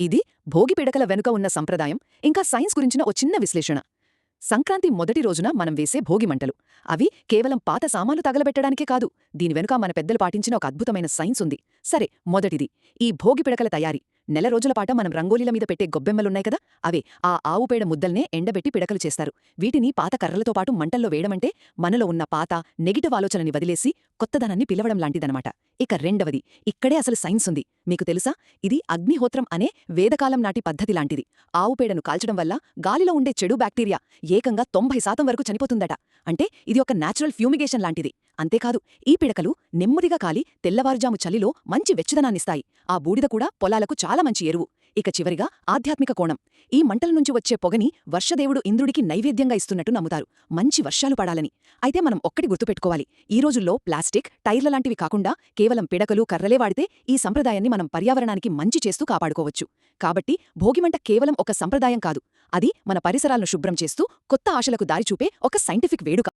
ఇది భోగి పిడకల వెనుక ఉన్న సంప్రదాయం ఇంకా సైన్స్ గురించిన ఓ చిన్న విశ్లేషణ. సంక్రాంతి మొదటి రోజున మనం వేసే భోగిమంటలు అవి కేవలం పాత సామాన్లు తగలబెట్టడానికే కాదు దీని వెనుక మన పెద్దలు పాటించిన ఒక అద్భుతమైన సైన్స్ ఉంది. సరే మొదటిది. ఈ భోగి పిడకల తయారీ. నెల రోజుల పాట మనం రంగోలీల మీద పెట్టే గొబ్బెమ్మలున్నాయి కదా? అవే ఆ ఆవు పేడ ముద్దల్నే ఎండబెట్టి పిడకలు చేస్తారు. వీటిని పాత కర్రలతో పాటు మంటల్లో వేయడమంటే మనలో ఉన్న పాత నెగిటివ్ ఆలోచనని వదిలేసి కొత్తదనాన్ని పిలవడం లాంటిదనమాట. ఇక రెండవది ఇక్కడే అసలు సైన్స్ ఉంది. మీకు తెలుసా? ఇది అగ్నిహోత్రం అనే వేదకాలం నాటి పద్ధతి లాంటిది. ఆవు పేడను కాల్చడం వల్ల గాలిలో ఉండే చెడు బ్యాక్టీరియా ఏకంగా తొంభై శాతం వరకు చనిపోతుందట. అంటే ఇది ఒక నేచురల్ ఫ్యూమిగేషన్ లాంటిది. అంతేకాదు ఈ పిడకలు నెమ్మదిగా కాలి తెల్లవారుజాము చలిలో మంచి వెచ్చదనాన్నిస్తాయి. ఆ బూడిద కూడా పొలాలకు చాలా మంచి ఎరువు. ఇక చివరిగా ఆధ్యాత్మిక కోణం. ఈ మంటల నుంచి వచ్చే పొగని వర్షదేవుడు ఇంద్రుడికి నైవేద్యంగా ఇస్తున్నట్టు నమ్ముతారు. మంచి వర్షాలు పడాలని. అయితే మనం ఒక్కటి గుర్తుపెట్టుకోవాలి. ఈ రోజుల్లో ప్లాస్టిక్ టైర్ల లాంటివి కాకుండా కేవలం పిడకలు కర్రలే వాడితే ఈ సంప్రదాయాన్ని మనం పర్యావరణానికి మంచి చేస్తూ కాపాడుకోవచ్చు. కాబట్టి భోగిమంట కేవలం ఒక సంప్రదాయం కాదు. అది మన పరిసరాలను శుభ్రం చేస్తూ కొత్త ఆశలకు దారిచూపే ఒక సైంటిఫిక్ వేడుక.